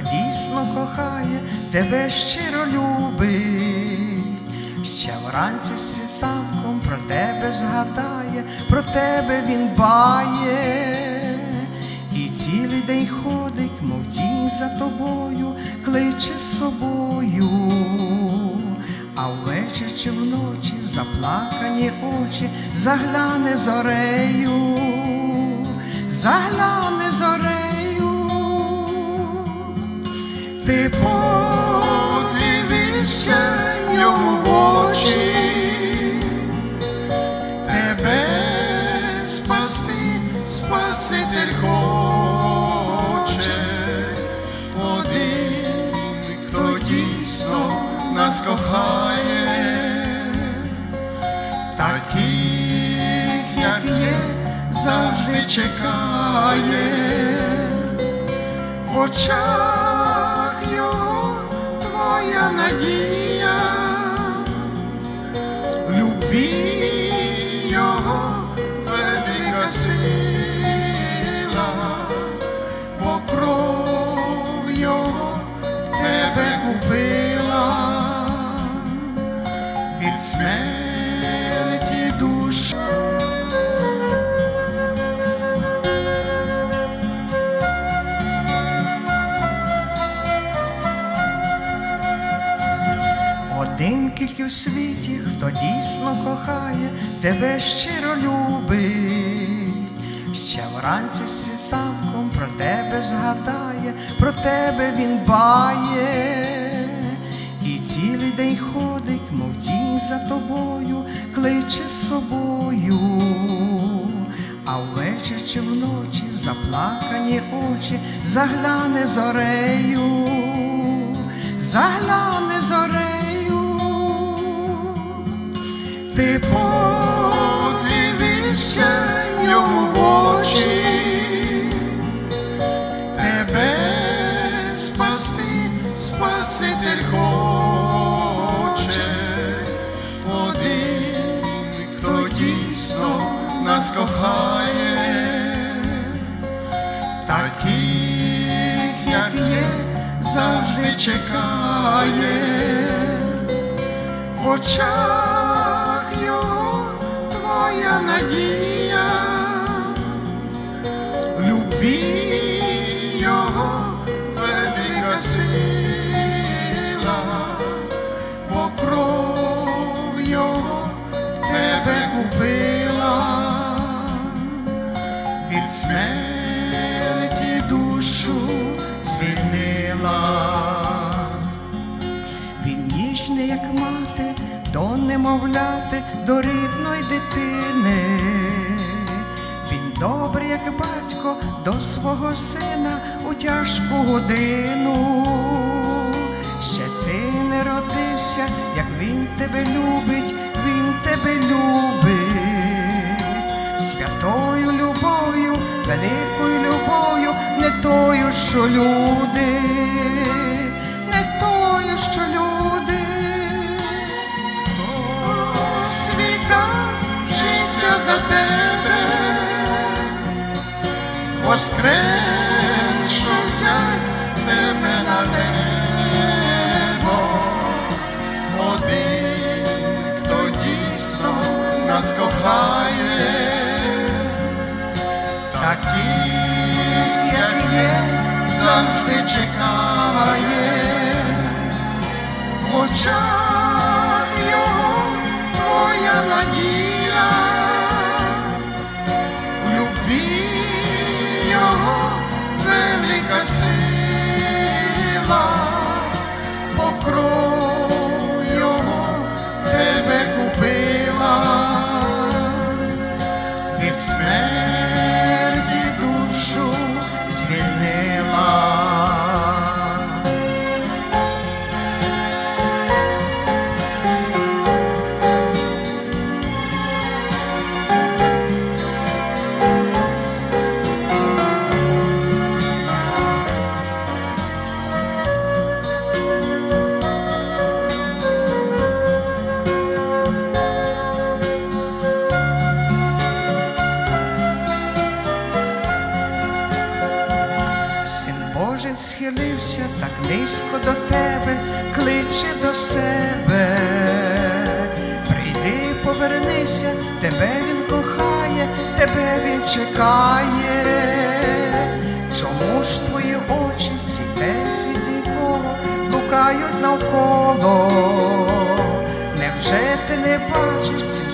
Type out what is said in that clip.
дійсно кохає, тебе щиро любить. Ще вранці з світанком про тебе згадає, про тебе він бає. І цілий день ходить, мов тінь за тобою, кличе з собою. А ввечір чи вночі в заплакані очі загляне зорею, загляне зорею. Ти подивишся йому в очі, тебе спасти, Спаситель хоче, один, хто дійсно нас кохає, таких, як є, завжди чекає. В очах надія, любві його велика сила, бо кров його тебе купила. Від смерті Один тільки в світі, хто дійсно кохає, тебе щиро любить. Ще вранці з світанком про тебе згадає, про тебе він бає. І цілий день ходить, мов тінь за тобою, кличе з собою. А ввечір чи вночі в заплакані очі загляне зорею, загляне зорею, ти подивишся йому в очі, тебе спасти, Спаситель хоче, один, хто дійсно нас кохає, таких, як є, завжди чекає, в очах твоя надія, любві його велика сила, бо кров його тебе купила. Від смерті до немовляти, до рідної дитини. Він добрий, як батько, до свого сина у тяжку годину. Ще ти не родився, як він тебе любить, він тебе любить святою любов'ю, великою любов'ю, не тою, що люди, не тою, що люди. Воскрес, що взять тебе на небо, один, хто дійсно нас кохає, таких, як є, завжди чекає, в очах так низько до тебе, кличе до себе. Прийди, повернися, тебе він кохає, тебе він чекає. Чому ж твої очі в цей день світлікого блукають навколо? Невже ти не бачиш цим?